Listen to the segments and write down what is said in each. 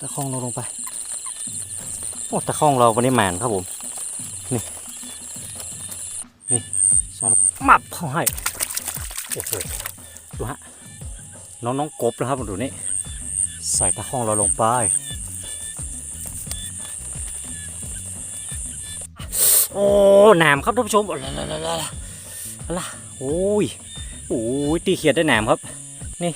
ตะคองเราลงไปโอ้ตะคองเราวันนี้แมนครับผม นี่ นี่สอนมับเข้าให้ โอ้โห ดูฮะ น้องน้องกบนะครับดูนี่ ใส่ตะคองเราลงไป โอ้หนามครับท่านผู้ชมอะไรอะไรอะไรอะไรโอ้ยโอ้ยตีเขียดได้หนามครับ นี่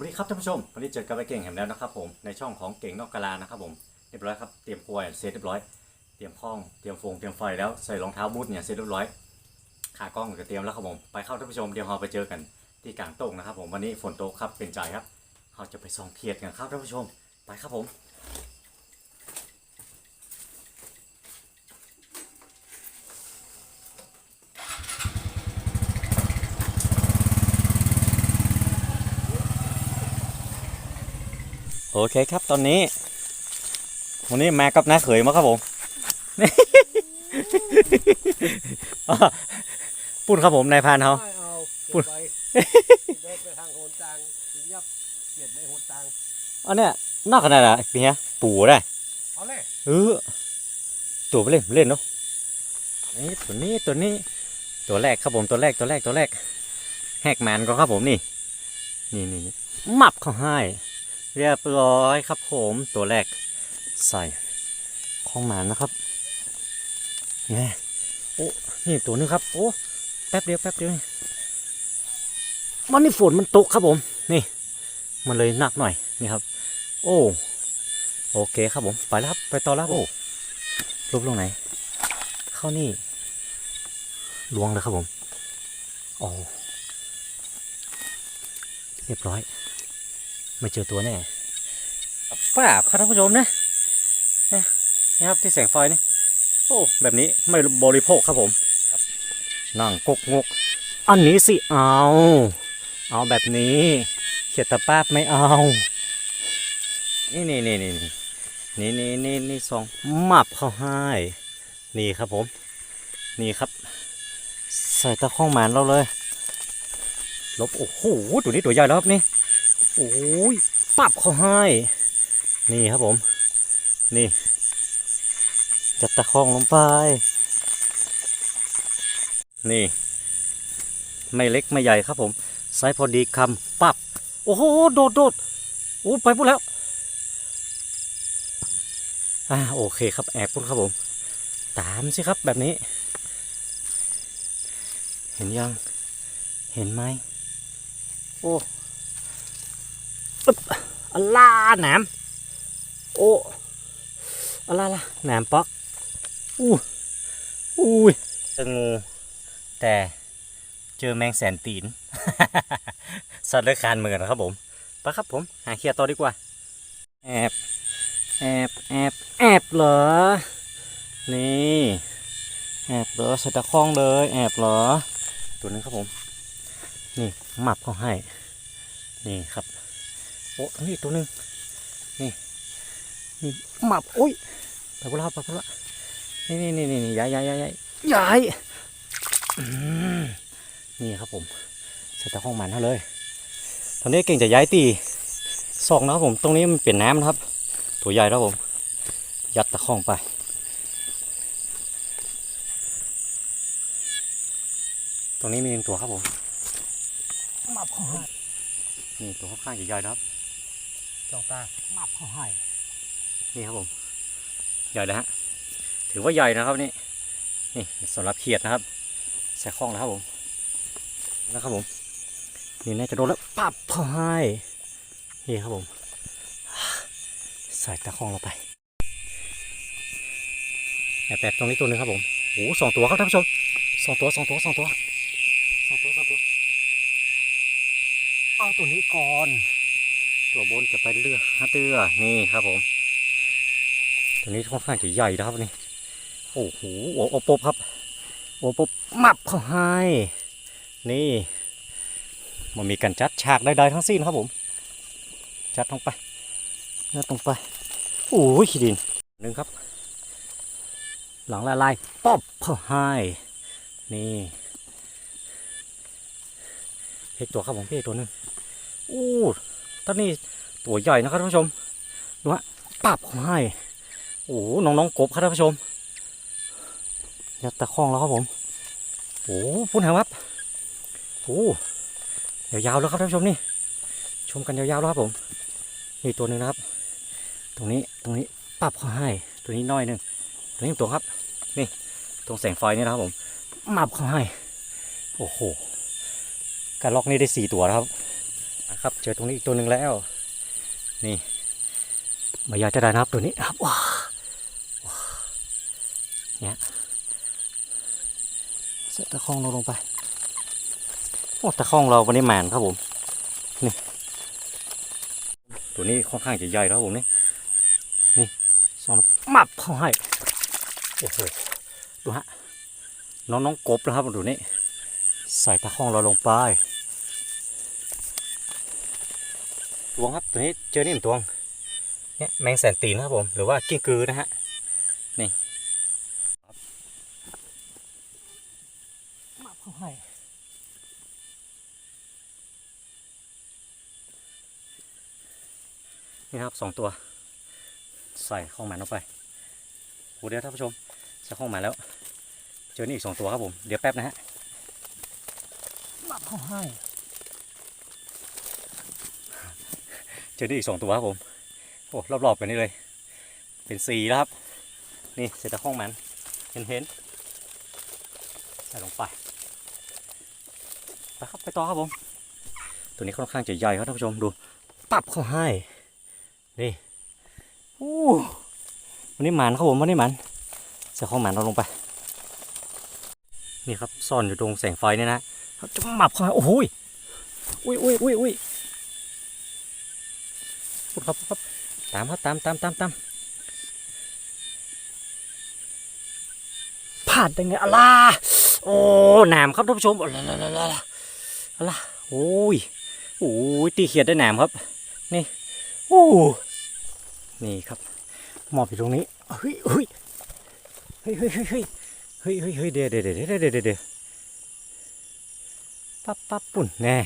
วัสดีครับท่านผู้ชมวันนี้เจอกับไอ้เก่งแหมแล้วนะครับผมในช่องของเก่งนอกกาลานะครับผมเรียบร้อยครับเตรียมครัวเสร็จเรียบร้อยเตรียมห้องเตรียมฟงเตรียมไฟแล้วใส่รองเท้าบูทเนี่ยเสร็จเรียบร้อยขากล้องก็เตรียมแล้วครับผมไปเข้าท่านผู้ชมเดี๋ยวเราไปเจอกันที่กลางโต๊ะนะครับผมวันนี้ฝนตกครับเป็นใจครับเราจะไปส่องเขียดกันครับท่านผู้ชมไปครับผม โอเคครับตอนนี้ วันนี้มากับน้าเขยมาครับผมอ่าปุ่นครับผมนายพรานเขาไม่เอาพูดเก็บไว้เดินไปทางโหนจางยับเกียดในโหนจางอันเนี้ยน่าขนาดไหนพี่ฮะปูได้เอาเลยเออตัวไปเล่นเล่นเนาะนี่ตัวนี้ตัวนี้ ตัวแรกครับผมตัวแรกตัวแรกตัวแรกแหกแมนก็ครับผมนี่ นี่นี่นี่หมับเขาให้ เรียบร้อยครับผมตัวแรกใส่ของหมานนะครับนี่โอ้นี่ตัวนึงครับ โอ้แป๊บเดียวแป๊บเดียวนี่วันนี้ฝนมันตกครับผมนี่ มันเลยหนักหน่อยนี่ครับ โอ้โอเคครับผมไปแล้วครับไปต่อแล้วครับโอ้รูปลงไหน เข้านี่ล้วงเลยครับผมโอ้เรียบร้อย ไม่เจอตัวแน่ป้าบครับท่านผู้ชมนะนะนี่ครับที่แสงไฟนี่โอ้แบบนี้ไม่บริโภคครับผมนั่งกกงก อันนี้สิเอา เอาแบบนี้เขียดตะป้าบไม่เอา นี่นี่นี่นี่นี่นี่นี่นี่สองมับเขาให้นี่ครับผม นี่ครับ ใส่ตะข้องหมานเราเลย ลบโอ้โหตัวนี้ตัวใหญ่แล้วครับนี่ โอ้ยปรับเขาให้ นี่ครับผม นี่ จัดตะข้องลงไป นี่ ไม่เล็กไม่ใหญ่ครับผมไซส์พอดีคำปับ โอ้โห โดดโดดโอ้ไปพูดแล้ว อ่า โอเคครับ แอบพูดครับผม ตามสิครับแบบนี้ เห็นยัง เห็นไหม โอ้ อึ๊บอัลลาหนามโอ้อัลลาละหนามป๊อกอู้อุ้ยเจองูแต่เจอแมงแสนตีน สัตว์เลื้อยคลานเหมือนกันนะครับผมไปครับผม หาเคลียร์ต่อดีกว่า แอบแอบแอบแอบเหรอ นี่แอบเหรอใส่ตะข้องเลยแอบเหรอ ตัวนึงครับผม นี่หมับเขาให้ นี่ครับ โอ้นี่ตัวหนึงนี่นี่หมับโอ้ยไปพวกเราไปพวกเรานี่นี่นี่นี่ย้ายย้ายย้ายย้ายย้ายอืมนี่ครับผมใส่ตะข้องมันเท่าเลย ตอนนี้เก่งจะย้ายตีซอกนะครับผม ตรงนี้มันเปลี่ยนน้ำนะครับ ตัวใหญ่แล้วผม ยัดตะข้องไปตรงนี้มีหนึ่งตัวครับผมมาบเข้าให้นี่ตัวค่อนข้างจะใหญ่นะครับ จ้องตามาบเข้าให้นี่ครับผม ใหญ่เลยฮะ ถือว่าใหญ่นะครับนี่ นี่สำหรับเขียดนะครับ ใส่ข้องนะครับผม นะครับผม นี่น่าจะโดนแล้วปับเข้าให้นี่ครับผม ใส่ตะข้องเราไปแอบแอบตรงนี้ตัวหนึงครับผมโอ้โหสองตัวครับท่านผู้ชมสองตัวสองตัวสองตัวสองตัวสองตัว เอาตัวนี้ก่อน ตัวบนจะไปเลือกฮะเตือนี่ครับผม ตัวนี้ค่อนข้างจะใหญ่นะครับนี่ โอ้โหโอ้โอปบครับ โอปบมับเขาให้ นี่ มันมีการจัดฉากใดๆทั้งสิ้นครับผม จัดลงไปจัดลงไป โอ้ยขี้ดินหนึ่งครับ หลังละลายป๊อบเขาให้นี่เพกตัวครับผมเพกตัวหนึงอู้ ตอนนี้ตัวใหญ่นะครับท่านผู้ชมดูฮะปับเขาให้โอ้น้องน้องๆกบครับท่านผู้ชมยัดตะข้องแล้วครับผมโอ้พุ่นหางวับโอ้ยาวๆแล้วครับท่านผู้ชมนี่ ชมกันยาวๆแล้วครับผม นี่ตัวหนึ่งนะครับ ตรงนี้ตรงนี้ปับเขาให้ ตัวนี้น้อยหนึ่งตัวนี้ตัวครับ นี่ตรงแสงไฟนี่นะครับผมมับเขาให้ โอ้โหการล็อกนี่ได้สี่ตัวแล้วครับ นะครับ เจอตรงนี้อีกตัวหนึ่งแล้ว นี่มายาจะได้นะครับตัวนี้ครับว้าวเนี่ยเสร็จตะข้องเราลงไปโอ้ตะข้องเราวันนี้แมนครับผมนี่ตัวนี้ค่อนข้างจะใหญ่แล้วครับผมนี่นี่สองมับเข้าให้โอ้โหดูฮะน้องน้องกบนะครับดูนี่ใส่ตะข้องเราลงไป ตวงครับตัวนี้เจอนี่หนึ่งตวงเนี่ยแมงแสนตีนนะครับผมหรือว่ากิ้งกือนะฮะนี่มาเข้าให้นี่ครับสองตัว ใส่ข้องหมันลงไปโอ้เดี๋ยวท่านผู้ชมจะเข้ามาแล้ว เจอนี่อีกสองตัวครับผมเดี๋ยวแป๊บนะฮะมาเข้าให้ เจอนี่อีกสองตัวครับผมโอ้รอบๆกันนี่เลย เป็นสีแล้วครับนี่เสร็จแล้วห้องมันเห็นเห็นใส่ลงไปไปครับไปต่อครับผม ตัวนี้ค่อนข้างจะใหญ่ครับท่านผู้ชมดูปับเข้าให้นี่อู้วันนี้หมันครับผมวันนี้หมันใส่ข้องหมันเราลงไปนี่ครับซ่อนอยู่ตรงแสงไฟเนี่ยนะจะหมับเข้ามาโอ้โหยอุ้ยอุ้ยอุ้ยอุ้ย ดครับครับตามครับตามตามตามตามพลาดได้ไงอะล่ะโอ้หนามครับท่านผู้ชมอะล่ะล่ะล่ะอะล่ะโอ้ยโอ้ยตีเขียดได้หนามครับ นี่โอ้นี่ครับหมอบอยู่ตรงนี้เฮ้ยเฮ้ยเฮ้ยเฮ้ยเฮ้ยเฮ้ยเฮ้ยเฮ้ยเฮ้ยเดดเดี๋ยวเดี๋ยวเดี๋ยวเดี๋ยวเดี๋ยวปั๊บปั๊บปุ่นแน่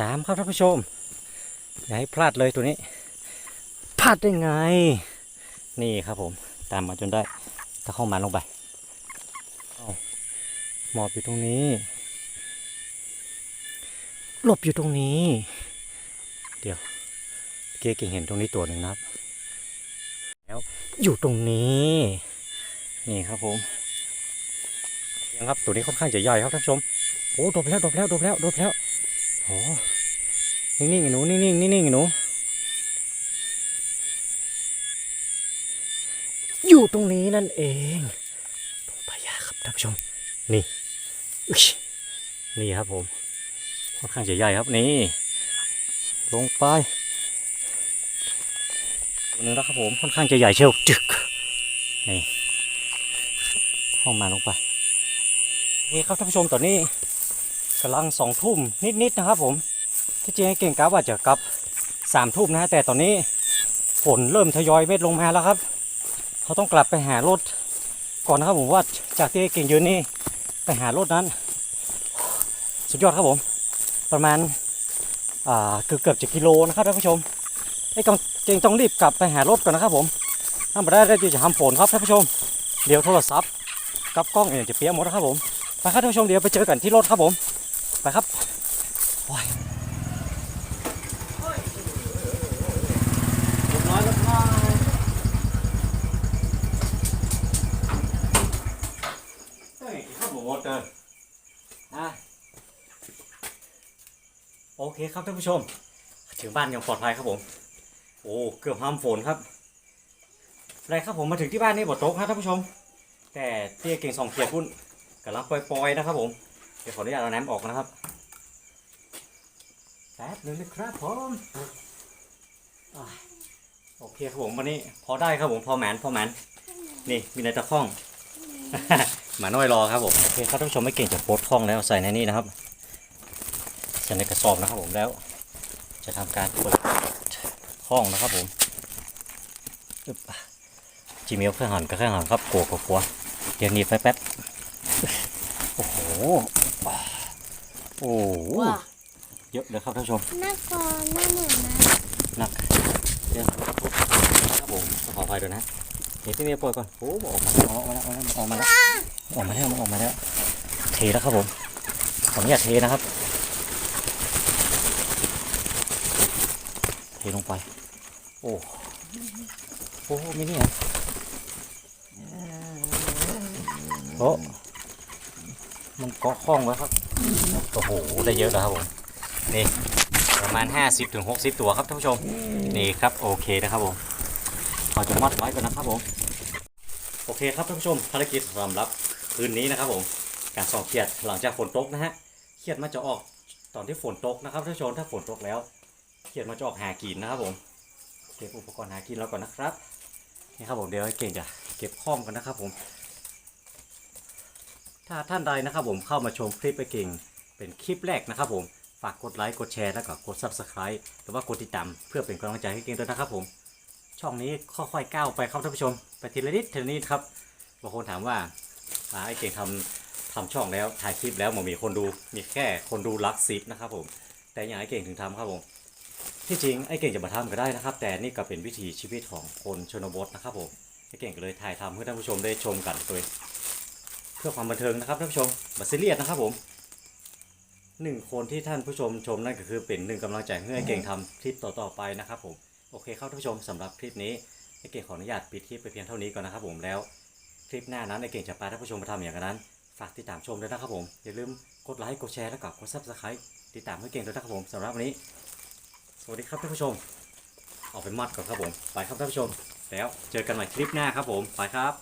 ตามครับท่านผู้ชม อย่าให้พลาดเลยตัวนี้ พลาดได้ไง นี่ครับผม ตามมาจนได้ถ้าเข้ามาลงไปเอาหมอบอยู่ตรงนี้หลบอยู่ตรงนี้ เดี๋ยวเก๊เก่งเห็นตรงนี้ตัวหนึ่งนะครับอยู่ตรงนี้ นี่ครับผมยังครับตัวนี้ค่อนข้างจะใหญ่ครับท่านผู้ชมโอ้ดบแล้วดบแล้วดบแล้วดบแล้วโอ้ นิ่งๆหนูนิ่งๆนิ่งๆหนูอยู่ตรงนี้นั่นเองตรงปลายาครับท่านผู้ชม นี่นี่ครับผมค่อนข้างจะใหญ่ครับนี่ ลงไปตัวนึงแล้วครับผมค่อนข้างจะใหญ่เชียวจึกนี่เข้ามาลงไปนี่ครับท่านผู้ชมตอนนี้กำลังสองทุ่มนิดๆนะครับผม ที่จริงให้เก่งกราฟว่าจะกลับสามทุ่มนะฮะแต่ตอนนี้ฝนเริ่มทยอยเม็ดลงมาแล้วครับ เขาต้องกลับไปหารถก่อนนะครับผมว่าจากที่เก่งยืนนี่ไปหารถนั้น สุดยอดครับผม ประมาณเกือบเกือบจะกิโลนะครับท่านผู้ชมไอ้กองเจงต้องรีบกลับไปหารถก่อนนะครับผมถ้าไม่ได้ได้จะทำฝนครับท่านผู้ชม เดี๋ยวโทรศัพท์กับกล้องเนี่ยจะเปียกหมดนะครับผมไปครับท่านผู้ชมเดี๋ยวไปเจอกันที่รถครับผมไปครับโอ้ย น้อยแล้วน้อย เฮ้ยข้าวหมูหมดเลยอะโอ เคครับท่านผู้ชม ถึงบ้านอย่างปลอดภัยครับผม โอ้เกือบห้ามฝนครับอะไรครับผมมาถึงที่บ้านนี่บดโต๊ะครับท่านผู้ชม แต่เตี้ยเก่งสองเขียดพุ่นกำลังปล่อยๆนะครับผมเดี๋ยวขออนุญาตเอาน้ำออกนะครับแป๊บหนึงนะครับผมโอเคครับผมวันนี้พอได้ครับผมพอแหมนพอแหมนนี่มีในตะข้องหมาน้อยรอครับผมโอเคครับท่านผู้ชมไม่เก่งจะโพสต์ข้องแล้วใส่ในนี้นะครับ ใส่ในกระสอบนะครับผมแล้ว จะทำการเปิดข้องนะครับผมอึ๊บจีเมลเครื่องหันกับเครื่องหันครับกลัวกลัวกลัวเดี๋ยวหนีบไปแป๊บโอ้โหโอ้โหว้าเยอะเลยครับท่านผู้ชมน่ากลัวน่าเหนื่อยนะหนักเดี๋ยวครับผมขออภัยด้วยนะเดี๋ยวพี่เมียปล่อยก่อนโอ้ออกมาแล้วออกมาแล้วออกมาแล้วออกมาแล้วออกมาแล้วเทแล้วครับผมขออนุญาตเทนะครับ เทลงไป โอ้โอ้ไม่นี่เหรอโอ้มันเกาะข้องไว้ครับ โอ้โห ได้เยอะแล้วครับผม นี่ประมาณ50ถึงตัวครับท่านผู้ชม นี่ครับโอเคนะครับผมเราจะมัดไว้ก่อนนะครับผม โอเคครับท่านผู้ชมภารกิจสำหรับคืนนี้นะครับผม การส่องเขียดหลังจากฝนตกนะฮะ เขียดมันจะออกตอนที่ฝนตกนะครับท่านผู้ชมถ้าฝนตกแล้ว เขียดมันจะออกหากินนะครับผม เก็บอุปกรณ์หากินแล้วก่อนนะครับ นี่ครับผมเดี๋ยวให้เก่งจะเก็บข้อมกันนะครับผม ถ้าท่านใดนะครับผมเข้ามาชมคลิปไปเก่งเป็นคลิปแรกนะครับผม ฝากกดไลค์กดแชร์แล้วก็กด subscribe หรือว่ากดติดตามเพื่อเป็นกำลังใจให้เก่งด้วยนะครับผม ช่องนี้ค่อยๆก้าวไปครับท่านผู้ชม ไปทีละนิดทีละนิดครับ บางคนถามว่าไอ้เก่งทำทำช่องแล้วถ่ายคลิปแล้วหมอมีคนดูมีแค่คนดูรักสิบนะครับผม แต่อย่างไอ้เก่งถึงทำครับผม ที่จริงไอ้เก่งจะมาทำก็ได้นะครับ แต่นี่ก็เป็นวิถีชีวิตของคนชนบทนะครับผมไอ้เก่งก็เลยถ่ายทำให้ท่านผู้ชมได้ชมกันโดยเพื่อความบันเทิงนะครับท่านผู้ชมบัสเลียสนะครับผมหนึ่งคนที่ท่านผู้ชมชมนั่นก็คือเป็นหนึ่งกำลังใจให้ไอ้เก่งทำคลิปต่อๆไปนะครับผมโอเคครับท่านผู้ชมสำหรับคลิปนี้ไอ้เก่งขออนุญาตปิดคลิปไปเพียงเท่านี้ก่อนนะครับผมแล้วคลิปหน้านั้นไอ้เก่งจะพาท่านผู้ชมมาทำอย่างนั้นฝากติดตามชมด้วยนะครับผมอย่าลืมกดไลค์กดแชร์แล้วก็กดซับสไครต์ติดตามให้เก่งด้วยนะครับผมสำหรับวันนี้ สวัสดีครับท่านผู้ชม ออกไปมัดก่อนครับผม ไปครับท่านผู้ชม แล้วเจอกันใหม่คลิปหน้าครับผม ไปครับ